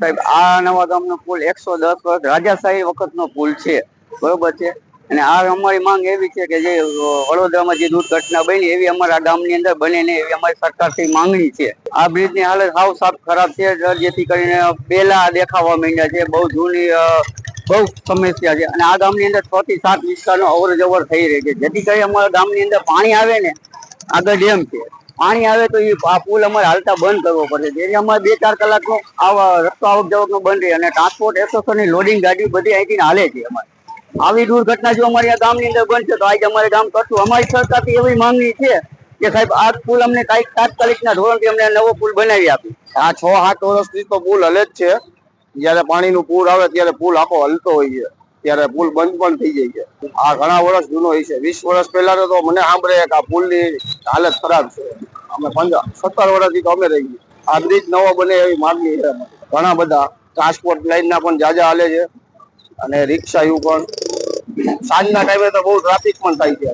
સાહેબ, આ નવા ગામનો પુલ એકસો દસ વર્ષ, રાજાશાહી વખતનો પુલ છે. બરોબર છે? અને આ અમારી માંગ એવી છે કે જે વડોદરામાં જે દુર્ઘટના બની, એવી અમારા ગામની અંદર બને ને એવી અમારી સરકારથી માંગણી છે. આ બ્રિજની હાલત સાવ સાફ ખરાબ છે જેથી કરીને પેલા દેખાવા માંડ્યા છે. બહુ જૂની બહુ સમસ્યા છે. અને આ ગામની અંદર છ થી સાત વિસ્તારનો અવર જવર થઈ રહી છે. જેથી કરી અમારા ગામની અંદર પાણી આવે ને, આગળ ડેમ છે. પાણી આવે તો એ આ પુલ અમારે હાલતા બંધ કરવો પડે છે. એટલે અમારે બે ચાર કલાકનો આવા રસ્તો આવક જવકનો બંધ રહે અને ટ્રાન્સપોર્ટ એસોસિએશનની લોડિંગ ગાડી બધી અહીંથી હાલે છે અમારે. આવી દુર્ઘટના જો અમારી આ ગામની અંદર બનશે તો આજે અમારે ગામ કરશું. અમારી સરકારથી એવી માંગણી છે કે સાહેબ, આ પુલ અમને કાંઈક તાત્કાલિકના ધોરણથી અમને નવો પુલ બનાવી આપી. આ છ સાત વર્ષથી તો પુલ હલે જ છે. જ્યારે પાણીનું પૂર આવે ત્યારે પુલ આખો હલતો હોય છે. ત્યારે પુલ બંધ પણ થઈ જાય છે. આ ઘણા વર્ષ જૂનો હોય છે. વીસ વર્ષ પહેલા તો મને સાંભળે કે આ પુલની હાલત ખરાબ છે. અમે પંદર, સત્તર વર્ષથી તો અમે રહી આ બ્રિજ નવો બને એવી માગણી છે ઘણા બધા ટ્રાન્સપોર્ટ લાઇનના પણ જાજા હાલે છે. અને રિક્ષા એવું પણ. સાંજના ટાઈમે તો બહુ ટ્રાફિક પણ થાય છે